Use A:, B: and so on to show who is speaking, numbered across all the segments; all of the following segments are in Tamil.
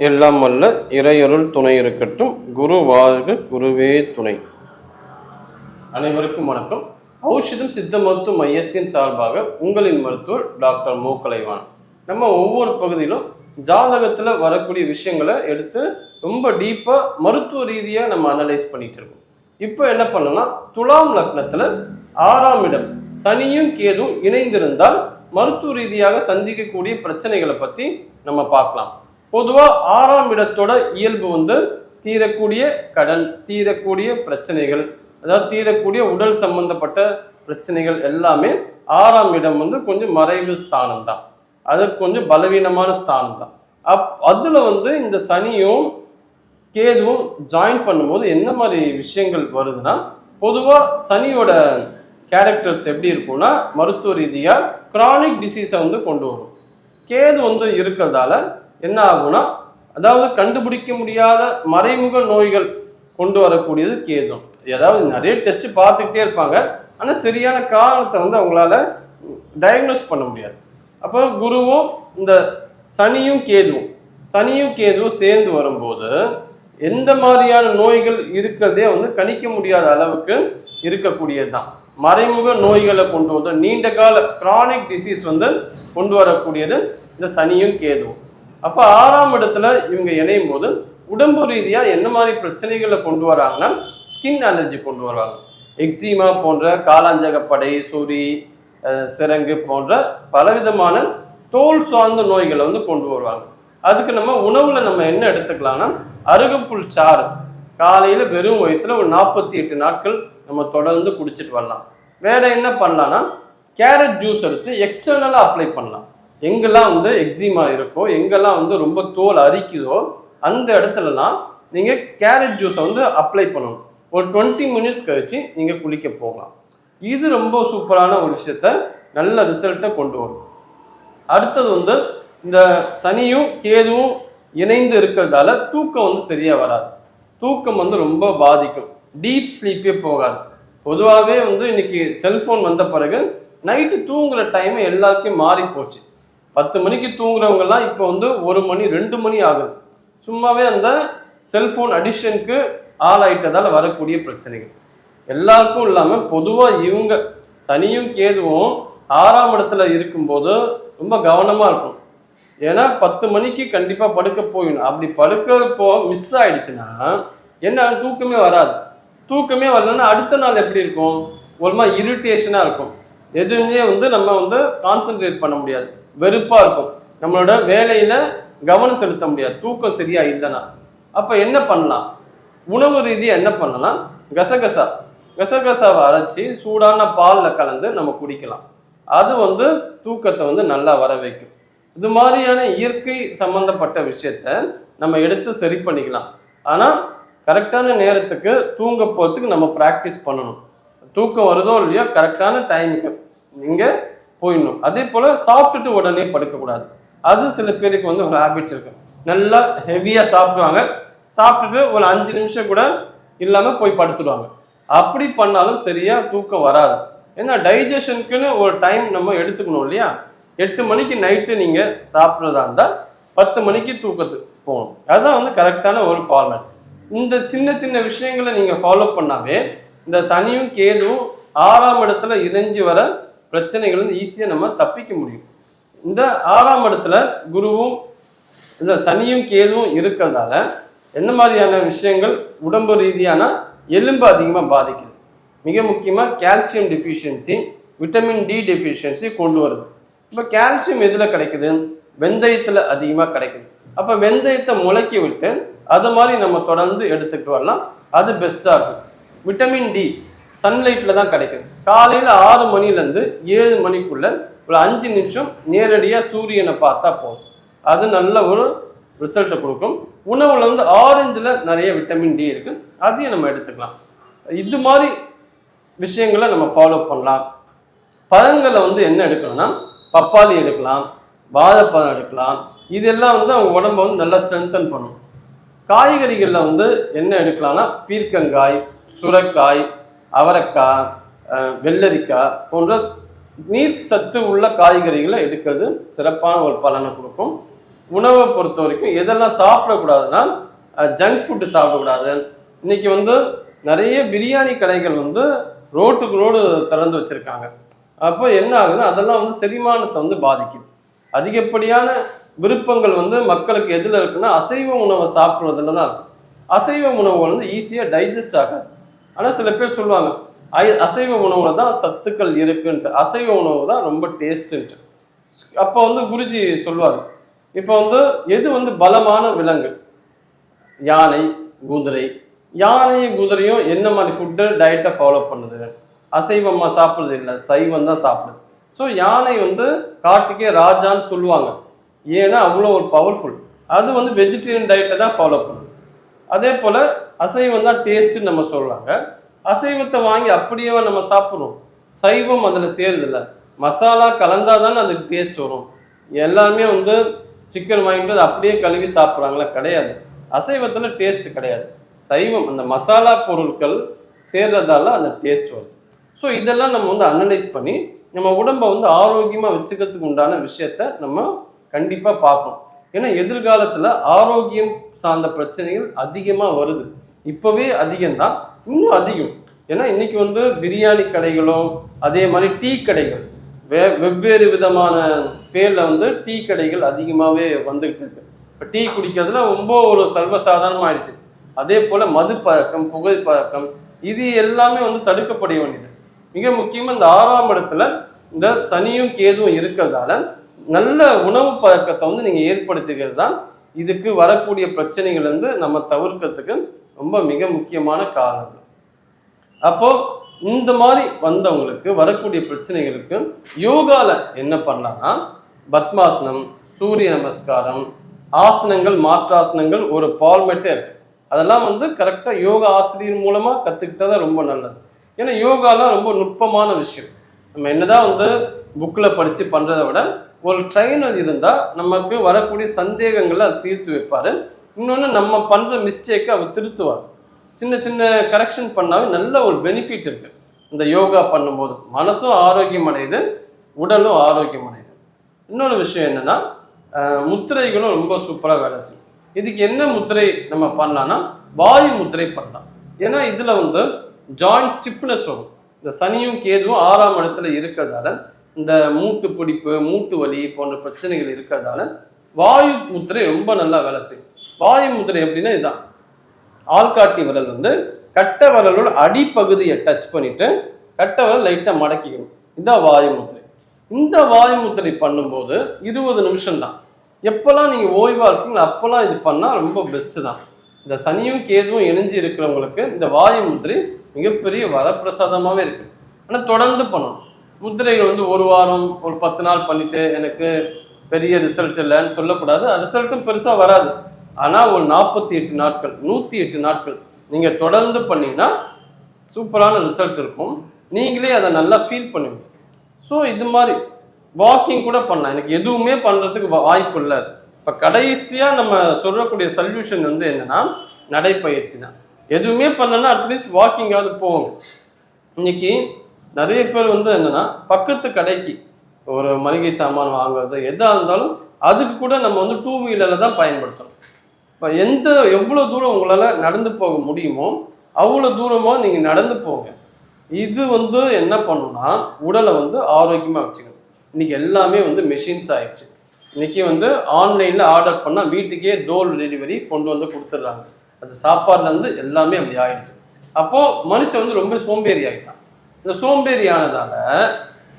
A: எல்லாம் அல்ல இறையருள் துணை இருக்கட்டும் குரு வாழ்க குருவே துணை. அனைவருக்கும் வணக்கம். ஔஷதம் சித்த மருத்துவ மையத்தின் சார்பாக உங்களின் மருத்துவர் டாக்டர் மு. கலைவான் நம்ம ஒவ்வொரு பகுதியிலும் ஜாதகத்தில் வரக்கூடிய விஷயங்களை எடுத்து ரொம்ப டீப்பாக மருத்துவ ரீதியாக நம்ம அனலைஸ் பண்ணிட்டு இருக்கோம். இப்போ என்ன பண்ணலாம் துலாம் லக்னத்தில் ஆறாம் இடம் சனியும் கேதும் இணைந்திருந்தால் மருத்துவ ரீதியாக சந்திக்கக்கூடிய பிரச்சனைகளை பற்றி நம்ம பார்க்கலாம். பொதுவாக ஆறாம் இடத்தோட இயல்பு வந்து தீரக்கூடிய கடன் தீரக்கூடிய பிரச்சனைகள் அதாவது தீரக்கூடிய உடல் சம்பந்தப்பட்ட பிரச்சனைகள் எல்லாமே ஆறாம் இடம் வந்து கொஞ்சம் மறைவு ஸ்தானம் தான் அது கொஞ்சம் பலவீனமான ஸ்தானம் தான் அப் அதில் வந்து இந்த சனியும் கேதுவும் ஜாயின் பண்ணும்போது என்ன மாதிரி விஷயங்கள் வருதுன்னா பொதுவாக சனியோட கேரக்டர்ஸ் எப்படி இருக்கும்னா மருத்துவ ரீதியாக கிரானிக் டிசீஸை வந்து கொண்டு வரும். கேது வந்து இருக்கிறதால என்ன ஆகும்னா அதாவது கண்டுபிடிக்க முடியாத மறைமுக நோய்கள் கொண்டு வரக்கூடியது கேதும். ஏதாவது நிறைய டெஸ்ட் பார்த்துக்கிட்டே இருப்பாங்க. ஆனால் சரியான காரணத்தை வந்து அவங்களால டயக்னோஸ் பண்ண முடியாது. அப்போ குருவும் இந்த சனியும் கேதுவும் சனியும் கேதுவும் சேர்ந்து வரும்போது எந்த மாதிரியான நோய்கள் இருக்கிறதே வந்து கணிக்க முடியாத அளவுக்கு இருக்கக்கூடியது தான் மறைமுக நோய்களை கொண்டு வந்து நீண்ட கால கிரானிக் டிசீஸ் வந்து கொண்டு வரக்கூடியது இந்த சனியும் கேதுவும். அப்போ ஆறாம் இடத்துல இவங்க இணையும் போது உடம்பு ரீதியாக என்ன மாதிரி பிரச்சனைகளை கொண்டு வராங்கன்னா ஸ்கின் அலர்ஜி கொண்டு வருவாங்க. எக்ஸிமா போன்ற காலாஞ்சகப்படை சொறி சிறங்கு சிரங்கு போன்ற பலவிதமான தோல் சார்ந்த நோய்களை வந்து கொண்டு வருவாங்க. அதுக்கு நம்ம உணவுல நம்ம என்ன எடுத்துக்கலாம்னா அருகப்புல் சாறு. காலையில் வெறும் வயிற்றுல ஒரு நாற்பத்தி எட்டு நாட்கள் நம்ம தொடர்ந்து குடிச்சிட்டு வரலாம். வேற என்ன பண்ணலாம்னா கேரட் ஜூஸ் எடுத்து எக்ஸ்டர்னலாக அப்ளை பண்ணலாம். எங்கெல்லாம் வந்து எக்ஸிமா இருக்கோ எங்கெல்லாம் வந்து ரொம்ப தோல் அரிக்குதோ அந்த இடத்துலலாம் நீங்கள் கேரட் ஜூஸை வந்து அப்ளை பண்ணணும். ஒரு டுவெண்ட்டி மினிட்ஸ் கழித்து நீங்கள் குளிக்க போகலாம். இது ரொம்ப சூப்பரான ஒரு விஷயத்த நல்ல ரிசல்ட்டை கொண்டு வரும். அடுத்தது வந்து இந்த சனியும் கேதுவும் இணைந்து இருக்கிறதால தூக்கம் வந்து சரியாக வராது. தூக்கம் வந்து ரொம்ப பாதிக்கும். டீப் ஸ்லீப்பே போகாது. பொதுவாகவே வந்து இன்னைக்கு செல்ஃபோன் வந்த பிறகு நைட்டு தூங்குற டைம் எல்லாருக்கும் மாறி போச்சு பத்து மணிக்கு தூங்குறவங்கெல்லாம் இப்போ வந்து ஒரு மணி ரெண்டு மணி ஆகுது. சும்மாவே அந்த செல்ஃபோன் அடிஷனுக்கு ஆளாயிட்டதால் வரக்கூடிய பிரச்சனைகள். எல்லாருக்கும் இல்லாமல் பொதுவாக இவங்க சனியும் கேதுவும் ஆறாம் இடத்துல இருக்கும்போது ரொம்ப கவனமாக இருக்கும் ஏன்னா பத்து மணிக்கு கண்டிப்பாக படுக்க போயிடும் அப்படி படுக்க மிஸ் ஆயிடுச்சுன்னா என்ன தூக்கமே வராது. தூக்கமே வரலன்னா அடுத்த நாள் எப்படி இருக்கும்? ஒரு மாதிரி இரிட்டேஷனாக இருக்கும். எதுவுமே வந்து நம்ம வந்து கான்சென்ட்ரேட் பண்ண முடியாது. வெறுப்பாக இருக்கும். நம்மளோட வேலையில் கவனம் செலுத்த முடியாது. தூக்கம் சரியாக இல்லைன்னா அப்போ என்ன பண்ணலாம்? உணவு ரீதியாக என்ன பண்ணலாம்? கசகசா. கசகசாவை அரைச்சி சூடான பாலில் கலந்து நம்ம குடிக்கலாம். அது வந்து தூக்கத்தை வந்து நல்லா வர வைக்கும். இது மாதிரியான இயற்கை சம்பந்தப்பட்ட விஷயத்த நம்ம எடுத்து சரி பண்ணிக்கலாம். ஆனால் கரெக்டான நேரத்துக்கு தூங்க போகிறதுக்கு நம்ம ப்ராக்டிஸ் பண்ணணும். தூக்கம் வருதோ இல்லையோ கரெக்டான டைமுக்கு நீங்கள் போயிடணும். அதே போல் சாப்பிட்டுட்டு உடனே படுக்கக்கூடாது. அது சில பேருக்கு வந்து ஒரு ஹேபிட் இருக்கு. நல்லா ஹெவியாக சாப்பிடுவாங்க. சாப்பிட்டுட்டு ஒரு அஞ்சு நிமிஷம் கூட இல்லாமல் போய் படுத்துடுவாங்க. அப்படி பண்ணாலும் சரியாக தூக்கம் வராது. ஏன்னா டைஜஷனுக்குன்னு ஒரு டைம் நம்ம எடுத்துக்கணும் இல்லையா? எட்டு மணிக்கு நைட்டு நீங்கள் சாப்பிட்றதா இருந்தால் பத்து மணிக்கு தூக்கத்துக்கு போகணும். அதுதான் வந்து கரெக்டான ஒரு ஃபார்மேட் இந்த சின்ன சின்ன விஷயங்களை நீங்கள் ஃபாலோ பண்ணாவே இந்த சனியும் கேதுவும் ஆறாம் இடத்துல இணைஞ்சு வர பிரச்சனைகள் வந்து ஈஸியாக நம்ம தப்பிக்க முடியும். இந்த ஆறாம் இடத்துல குருவும் இந்த சனியும் கேதுவும் இருக்கிறதால என்ன மாதிரியான விஷயங்கள் உடம்பு ரீதியான எலும்பு அதிகமாக பாதிக்குது? மிக முக்கியமாக calcium deficiency vitamin D deficiency கொண்டு வருது. இப்போ கால்சியம் எதில் கிடைக்குது? வெந்தயத்தில் அதிகமாக கிடைக்குது. அப்போ வெந்தயத்தை முளைக்க விட்டு அது மாதிரி நம்ம தொடர்ந்து எடுத்துக்கிட்டு வரலாம். அது பெஸ்ட்டாக இருக்கும். விட்டமின் டி சன்லைட்டில் தான் கிடைக்கும். காலையில் ஆறு மணிலேருந்து ஏழு மணிக்குள்ள ஒரு அஞ்சு நிமிஷம் நேரடியாக சூரியனை பார்த்தா போதும். அது நல்ல ஒரு ரிசல்ட்டை கொடுக்கும். உணவில் வந்து ஆரஞ்சில் நிறைய விட்டமின் டி இருக்குது அதையும் நம்ம எடுத்துக்கலாம். இது மாதிரி விஷயங்களை நம்ம ஃபாலோ பண்ணலாம். பழங்களை வந்து என்ன எடுக்கணும்னா பப்பாளி எடுக்கலாம் வாழைப்பழம் எடுக்கலாம். இதெல்லாம் வந்து அவங்க உடம்ப வந்து நல்லா ஸ்ட்ரென்தன் பண்ணும். காய்கறிகளில் வந்து என்ன எடுக்கலாம்னா பீர்க்கங்காய் சுரக்காய் அவரைக்காய் வெள்ளரிக்காய் போன்ற நீர் சத்து உள்ள காய்கறிகளை எடுக்கிறது சிறப்பான ஒரு பலனை கொடுக்கும். உணவை பொறுத்த வரைக்கும் எதெல்லாம் சாப்பிடக்கூடாதுன்னா ஜங்க் ஃபுட்டு சாப்பிடக்கூடாது. இன்னைக்கு வந்து நிறைய பிரியாணி கடைகள் வந்து ரோட்டுக்கு ரோடு திறந்து வச்சுருக்காங்க. அப்போ என்ன ஆகுதுன்னா அதெல்லாம் வந்து செரிமானத்தை வந்து பாதிக்குது. அதிகப்படியான விருப்பங்கள் வந்து மக்களுக்கு எதில் இருக்குன்னா அசைவ உணவை சாப்பிட்றதுல தான் அசைவ உணவு வந்து ஈஸியாக டைஜஸ்ட் ஆகாது. ஆனால் சில பேர் சொல்லுவாங்க ஐ- அசைவ உணவுல தான் சத்துக்கள் இருக்குன்ட்டு. அசைவ உணவு தான் ரொம்ப டேஸ்ட்டுன்ட்டு. அப்போ வந்து குருஜி சொல்லுவார் இப்போ வந்து எது வந்து பலமான விலங்கு? யானை குதிரை. யானையும் குதிரையும் என்ன மாதிரி ஃபுட்டு டயட்டை ஃபாலோ பண்ணுது? அசைவமாக சாப்பிட்றது இல்லை சைவம் தான் சாப்பிடுது. ஸோ யானை வந்து காட்டுக்கே ராஜான்னு சொல்லுவாங்க. ஏன்னா அவ்வளோ ஒரு பவர்ஃபுல் அது வந்து வெஜிடேரியன் டயட்டை தான் ஃபாலோ பண்ணும். அதே போல் அசைவம் தான் டேஸ்ட்டுன்னு நம்ம சொல்கிறாங்க அசைவத்தை வாங்கி அப்படியே நம்ம சாப்பிட்றோம்? சைவம் அதில் சேருதில்ல. மசாலா கலந்தால் தானே அதுக்கு டேஸ்ட் வரும். எல்லாமே வந்து சிக்கன் வாங்கிட்டு அதை அப்படியே கழுவி சாப்பிட்றாங்களா கிடையாது. அசைவத்தில் டேஸ்ட் கிடையாது. சைவம் அந்த மசாலா பொருட்கள் சேர்றதால அந்த டேஸ்ட் வருது. ஸோ இதெல்லாம் நம்ம வந்து அனலைஸ் பண்ணி நம்ம உடம்பை வந்து ஆரோக்கியமாக வச்சுக்கிறதுக்கு உண்டான விஷயத்த நம்ம கண்டிப்பாக பார்ப்போம். ஏன்னா எதிர்காலத்தில் ஆரோக்கியம் சார்ந்த பிரச்சனைகள் அதிகமாக வருது. இப்போவே அதிகம்தான் இன்னும் அதிகம். ஏன்னா இன்றைக்கி வந்து பிரியாணி கடைகளும் அதே மாதிரி டீ கடைகள் வே வெவ்வேறு விதமான பேரில் வந்து டீ கடைகள் அதிகமாகவே வந்துக்கிட்டு இருக்கு. இப்போ டீ குடிக்கிறதுல ரொம்ப ஒரு சர்வசாதாரணமாயிடுச்சு. அதே போல் மது பழக்கம் புகை பழக்கம் இது எல்லாமே வந்து தடுக்கப்பட வேண்டியது. மிக முக்கியமாக இந்த ஆறாம் இடத்துல இந்த சனியும் கேதுவும் இருக்கிறதால நல்ல உணவு பழக்கத்தை வந்து நீங்கள் ஏற்படுத்திக்கிறது தான் இதுக்கு வரக்கூடிய பிரச்சனைகள் வந்து நம்ம தவிர்க்கிறதுக்கு ரொம்ப மிக முக்கியமான காரணம். அப்போது இந்த மாதிரி வந்தவங்களுக்கு வரக்கூடிய பிரச்சனைகளுக்கு யோகாவில் என்ன பண்ணலாம்னா பத்மாசனம் சூரிய நமஸ்காரம் ஆசனங்கள் மாற்றாசனங்கள் ஒரு ஃபார்மேட்டே இருக்கு. அதெல்லாம் வந்து கரெக்டாக யோகா ஆசிரியர் மூலமாக கற்றுக்கிட்டா ரொம்ப நல்லது. ஏன்னா யோகாலாம் ரொம்ப நுட்பமான விஷயம். நம்ம என்னதான் வந்து புக்கில் படித்து பண்ணுறதை விட ஒரு ட்ரைனர் இருந்தால் நமக்கு வரக்கூடிய சந்தேகங்களை அது தீர்த்து வைப்பார். இன்னொன்று நம்ம பண்ணுற மிஸ்டேக்கை அவர் திருத்துவார். சின்ன சின்ன கரெக்ஷன் பண்ணாவே நல்ல ஒரு பெனிஃபிட் இருக்குது இந்த யோகா பண்ணும்போது மனசும் ஆரோக்கியம் அடையுது உடலும் ஆரோக்கியம் அடையுது. இன்னொரு விஷயம் என்னென்னா முத்திரைகளும் ரொம்ப சூப்பராக வேலை செய்யும். இதுக்கு என்ன முத்திரை நம்ம பண்ணலான்னா வாயு முத்திரை பண்ணலாம். ஏன்னா இதில் வந்து ஜாயிண்ட் ஸ்டிஃப்னஸ் வரும். இந்த சனியும் கேதுவும் ஆறாம் இடத்துல இருக்கிறதால இந்த மூட்டு பிடிப்பு மூட்டு வலி போன்ற பிரச்சனைகள் இருக்கிறதால வாயு முத்திரை ரொம்ப நல்லா வேலை செய்யும். வாயு முத்திரை எப்படின்னா இதுதான் ஆள்காட்டி விரல் வந்து கட்ட விரலோட அடிப்பகுதியை டச் பண்ணிட்டு கட்ட விரல் லைட்டாக மடக்கிக்கணும். இதுதான் வாயு முத்திரை. இந்த வாயு முத்திரை பண்ணும்போது இருபது நிமிஷம் தான். எப்போல்லாம் நீங்கள் ஓய்வாக இருக்கீங்களோ அப்போல்லாம் இது பண்ணால் ரொம்ப பெஸ்ட்டு தான். இந்த சனியும் கேதுவும் இணைஞ்சு இருக்கிறவங்களுக்கு இந்த வாயு முத்திரை மிகப்பெரிய வரப்பிரசாதமாகவே இருக்குது ஆனால் தொடர்ந்து பண்ணணும். முத்திரைகள் வந்து ஒரு வாரம் ஒரு பத்து நாள் பண்ணிட்டு எனக்கு பெரிய ரிசல்ட் இல்லைன்னு சொல்லக்கூடாது. ரிசல்ட்டும் பெருசாக வராது. ஆனால் ஒரு நாற்பத்தி எட்டு நாட்கள் நூற்றி எட்டு நாட்கள் நீங்கள் தொடர்ந்து பண்ணிங்கன்னா சூப்பரான ரிசல்ட் இருக்கும். நீங்களே அதை நல்லா ஃபீல் பண்ணுவீங்க. ஸோ இது மாதிரி வாக்கிங் கூட பண்ணலாம். எனக்கு எதுவுமே பண்ணுறதுக்கு வாய்ப்பு இல்லை. இப்போ கடைசியாக நம்ம சொல்லக்கூடிய சொல்யூஷன் வந்து என்னென்னா நடைப்பயிற்சி தான். எதுவுமே பண்ணலன்னா அட்லீஸ்ட் வாக்கிங்காவது போவோங்க இன்னைக்கு நிறைய பேர் வந்து என்னன்னா பக்கத்து கடைக்கு ஒரு மளிகை சாமான் வாங்குறது எதாக இருந்தாலும் அதுக்கு கூட நம்ம வந்து டூ வீலரில் தான் பயன்படுத்தணும். இப்போ எந்த எவ்வளோ தூரம் உங்களால் நடந்து போக முடியுமோ அவ்வளோ தூரமாக நீங்கள் நடந்து போங்க. இது வந்து என்ன பண்ணுன்னா உடலை வந்து ஆரோக்கியமாக வச்சுக்கணும். இன்றைக்கி எல்லாமே வந்து மெஷின்ஸ் ஆயிடுச்சு. இன்றைக்கி வந்து ஆன்லைனில் ஆர்டர் பண்ணால் வீட்டுக்கே டோர் டெலிவரி கொண்டு வந்து கொடுத்துட்றாங்க. அது சாப்பாடுலேருந்து எல்லாமே அப்படி ஆயிடுச்சு. அப்போது மனுஷன் வந்து ரொம்ப சோம்பேறி ஆகிட்டான் இந்த சோம்பேறி ஆனதால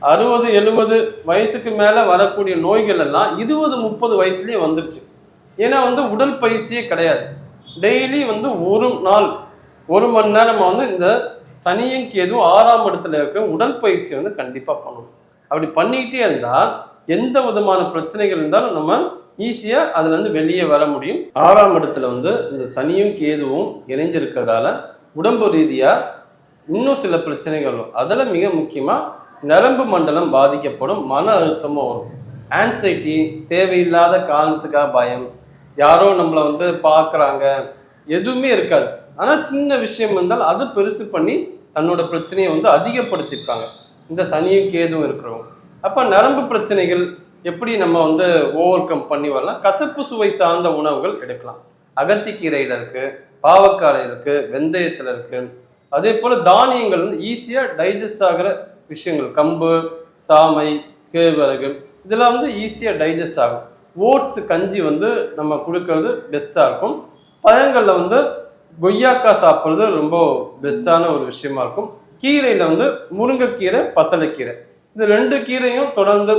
A: அறுபது எழுபது வயசுக்கு மேலே வரக்கூடிய நோய்கள் எல்லாம் இருபது முப்பது வயசுலேயே வந்துருச்சு. ஏன்னா வந்து உடல் பயிற்சியே கிடையாது. டெய்லி வந்து ஒரு நாள் ஒரு மணி நேரம் வந்து இந்த சனியும் கேதுவும் ஆறாம் இடத்துல இருக்க உடல் பயிற்சி வந்து கண்டிப்பாக பண்ணணும். அப்படி பண்ணிக்கிட்டே இருந்தால் எந்த விதமான பிரச்சனைகள் இருந்தாலும் நம்ம ஈஸியாக அதுலேருந்து வெளியே வர முடியும். ஆறாம் இடத்துல வந்து இந்த சனியும் கேதுவும் இணைஞ்சிருக்கிறதால உடம்பு ரீதியாக இன்னும் சில பிரச்சனைகள் வரும். அதில் மிக முக்கியமாக நரம்பு மண்டலம் பாதிக்கப்படும் மன அழுத்தமும் வரும். ஆன்சைட்டி தேவையில்லாத காரணத்துக்காக பயம். யாரோ நம்மளை வந்து பார்க்குறாங்க. எதுவுமே இருக்காது. ஆனால் சின்ன விஷயம் இருந்தால் அது பெருசு பண்ணி தன்னோட பிரச்சனையை வந்து அதிகப்படுத்திருப்பாங்க இந்த சனியும் கேதும் இருக்கிறவங்க. அப்போ நரம்பு பிரச்சனைகள் எப்படி நம்ம வந்து ஓவர் கம் பண்ணி வரலாம்? கசப்பு சுவை சார்ந்த உணவுகள் எடுக்கலாம். அகத்திக்கீரையில் இருக்குது பாவக்காய் இருக்குது வெந்தயத்தில் இருக்குது அதே போல தானியங்கள் வந்து ஈஸியாக டைஜஸ்ட் ஆகிற விஷயங்கள் கம்பு சாமை கேழ்வரகு இதெல்லாம் வந்து ஈஸியாக டைஜஸ்ட் ஆகும். ஓட்ஸ் கஞ்சி வந்து நம்ம கொடுக்கறது பெஸ்ட்டாக இருக்கும். பழங்களில் வந்து கொய்யாக்காய் சாப்பிட்றது ரொம்ப பெஸ்ட்டான ஒரு விஷயமா இருக்கும். கீரையில் வந்து முருங்கைக்கீரை பசலைக்கீரை. இந்த ரெண்டு கீரையும் தொடர்ந்து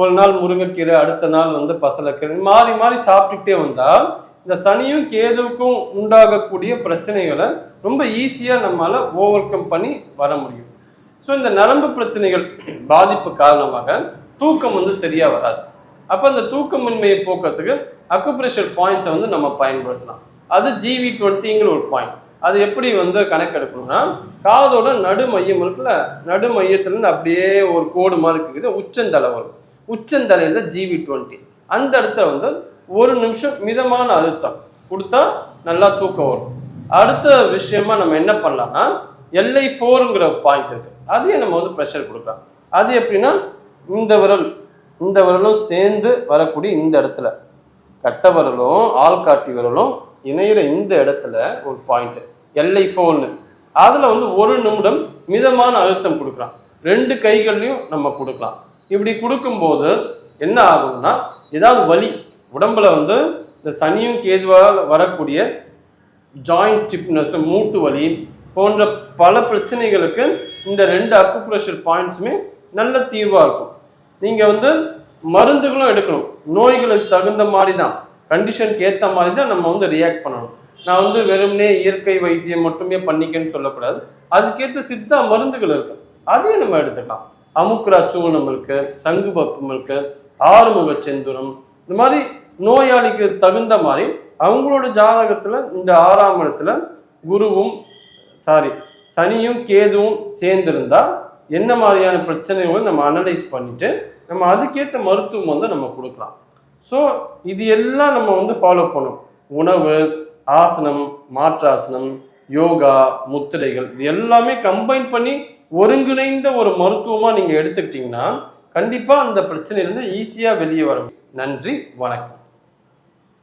A: ஒரு நாள் முருங்கைக்கீரை அடுத்த நாள் வந்து பசலைக்கீரை மாறி மாறி சாப்பிட்டுட்டே வந்தால் இந்த சனியும் கேதுவுக்கும் உண்டாகக்கூடிய பிரச்சனைகளை ரொம்ப ஈஸியாக நம்மளால் ஓவர் கம் பண்ணி வர முடியும். ஸோ இந்த நரம்பு பிரச்சனைகள் பாதிப்பு காரணமாக தூக்கம் வந்து சரியாக வராது. அப்போ அந்த தூக்கமின்மையை போக்கிறதுக்கு அக்குப்ரெஷர் பாயிண்ட்ஸை வந்து நம்ம பயன்படுத்தலாம். அது ஜிவி டுவெண்ட்டிங்கிற ஒரு பாயிண்ட் அது எப்படி வந்து கணக்கெடுக்கணும்னா காதோட நடு மையம் இருக்குல்ல நடு மையத்துலேருந்து அப்படியே ஒரு கோடு மாதிரி இருக்குது உச்சந்தலை வரும். உச்சந்தலையில் ஜிவி டுவெண்ட்டி அந்த இடத்துல வந்து ஒரு நிமிஷம் மிதமான அழுத்தம். கொடுத்தா நல்லா தூக்கம் வரும். அடுத்த விஷயமா நம்ம என்ன பண்ணலாம்னா எல்ஐ ஃபோருங்கிற பாயிண்ட் இருக்கு. அதையும் நம்ம வந்து ப்ரெஷர் கொடுக்கலாம். அது எப்படின்னா இந்த விரல் இந்த விரலும் சேர்ந்து வரக்கூடிய இந்த இடத்துல. கட்ட விரலும் ஆள்காட்டி விரலும் இணையிற இந்த இடத்துல ஒரு பாயிண்ட் எல்ஐ ஃபோர்னு அதில் வந்து ஒரு நிமிடம் மிதமான அழுத்தம் கொடுக்கலாம். ரெண்டு கைகள்லையும் நம்ம கொடுக்கலாம். இப்படி கொடுக்கும்போது என்ன ஆகும்னா ஏதாவது வலி உடம்புல வந்து இந்த சனியும் கேதுவால் வரக்கூடிய ஜாயிண்ட் ஸ்டிப்னஸ் மூட்டு வலி போன்ற பல பிரச்சனைகளுக்கு இந்த ரெண்டு அக்குப்ரெஷர் பாயிண்ட்ஸுமே நல்ல தீர்வாக இருக்கும். நீங்கள் வந்து மருந்துகளும் எடுக்கணும். நோய்களுக்கு தகுந்த மாதிரி தான் கண்டிஷனுக்கு ஏற்ற மாதிரி தான் நம்ம வந்து ரியாக்ட் பண்ணணும். நான் வந்து வெறுமனே இயற்கை வைத்தியம் மட்டுமே பண்ணிக்கன்னு சொல்லக்கூடாது. அதுக்கேற்ற சித்தா மருந்துகள் இருக்கு. அதையும் நம்ம எடுத்துக்கலாம். அமுக்ரா சூர்ணம் இருக்கு சங்கு பக்கம் இருக்கு ஆறுமுக செந்துரம். இந்த மாதிரி நோயாளிக்கு தகுந்த மாதிரி அவங்களோட ஜாதகத்துல இந்த ஆறாம் இடத்துல குருவும் சாரி சனியும் கேதுவும் சேர்ந்திருந்தா என்ன மாதிரியான பிரச்சனைகளும் நம்ம அனலைஸ் பண்ணிட்டு நம்ம அதுக்கேற்ற மருத்துவம் வந்து நம்ம கொடுக்கலாம். ஸோ இது எல்லாம் நம்ம வந்து ஃபாலோ பண்ணும் உணவு ஆசனம் மாற்றாசனம் யோகா முத்திரைகள் இது எல்லாமே கம்பைன் பண்ணி ஒருங்கிணைந்த ஒரு மருத்துவமாக நீங்கள் எடுத்துக்கிட்டிங்கன்னா கண்டிப்பாக அந்த பிரச்சனையிலேருந்து ஈஸியாக வெளியே வரும் நன்றி வணக்கம்.